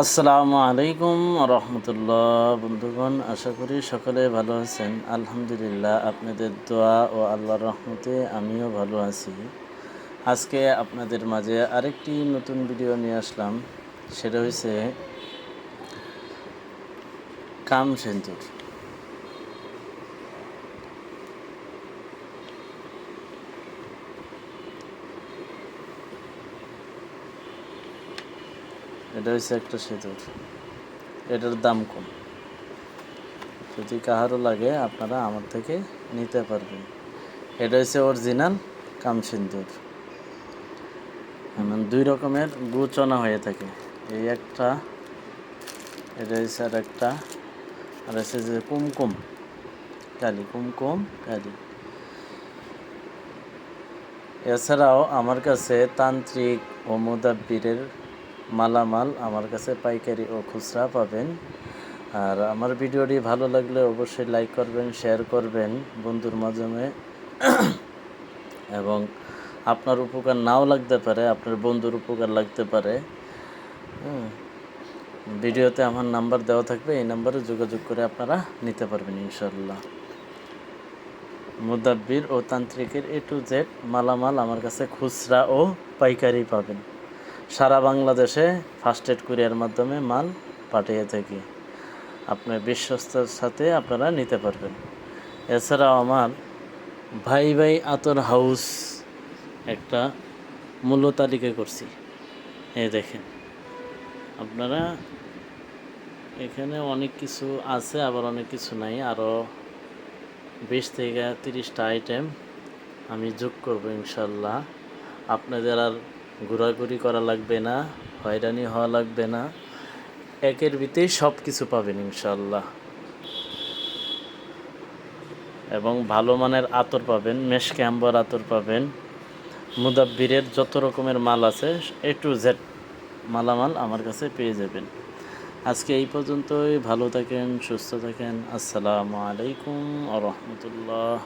আসসালামু আলাইকুম রহমতুল্লাহ। বন্ধুগণ, আশা করি সকলে ভালো আছেন। আলহামদুলিল্লাহ, আপনাদের দোয়া ও আল্লাহর রহমতে আমিও ভালো আছি। আজকে আপনাদের মাঝে আরেকটি নতুন ভিডিও নিয়ে আসলাম। সেটা হয়েছে কাম সেন্তুর এটা হচ্ছে একটা সেতুর। এটার দাম কম। যদি কাহারও লাগে, আপনারা আমার থেকে নিতে পারবেন। এটা হচ্ছে অরিজিনাল কাম সিন্দুর এমন দুই রকমের গুচনা হয়ে থাকে। এই একটা, এটা হচ্ছে আর একটা আর হচ্ছে যে কুমকুম, কালি কুমকুম, কালি। এছাড়াও আমার কাছে তান্ত্রিক ও মুদাব্বিরের মালামাল আমার কাছে পাইকারি ও খুচরা পাবেন। আর আমার ভিডিওটি ভালো লাগলে অবশ্যই লাইক করবেন, শেয়ার করবেন বন্ধুর মাধ্যমে। এবং আপনার উপকার নাও লাগতে পারে, আপনার বন্ধুর উপকার লাগতে পারে। ভিডিওতে আমার নাম্বার দেওয়া থাকবে, এই নাম্বারে যোগাযোগ করে আপনারা নিতে পারবেন ইনশাল্লাহ মুদাব্বির ও তান্ত্রিকের এ টু জেড মালামাল আমার কাছে খুচরা ও পাইকারি পাবেন। সারা বাংলাদেশে ফার্স্ট এড কুরিয়ার মাধ্যমে মাল পাঠিয়ে থাকি। আপনার বিশ্বস্তর সাথে আপনারা নিতে পারবেন। এছাড়াও আমার ভাই ভাই আতর হাউস একটা মূল্য তালিকা করছি। এই দেখেন, আপনারা এখানে অনেক কিছু আছে, আবার অনেক কিছু নাই। আরও বিশ থেকে তিরিশটা আইটেম আমি যোগ করব ইনশাল্লাহ। আপনাদের আর ঘোরাঘুরি করা লাগবে না, হয়রানি হওয়া লাগবে না। একের ভিতরেই সব কিছু পাবেন ইনশাল্লাহ এবং ভালো মানের আতর পাবেন মেশ ক্যাম্বার আতর পাবেন। মুদাব্বিরের যত রকমের মাল আছে, এ টু জেড মালামাল আমার কাছে পেয়ে যাবেন। আজকে এই পর্যন্তই, ভালো থাকেন, সুস্থ থাকেন। আসসালামু আলাইকুম আ রহমতুল্লাহ।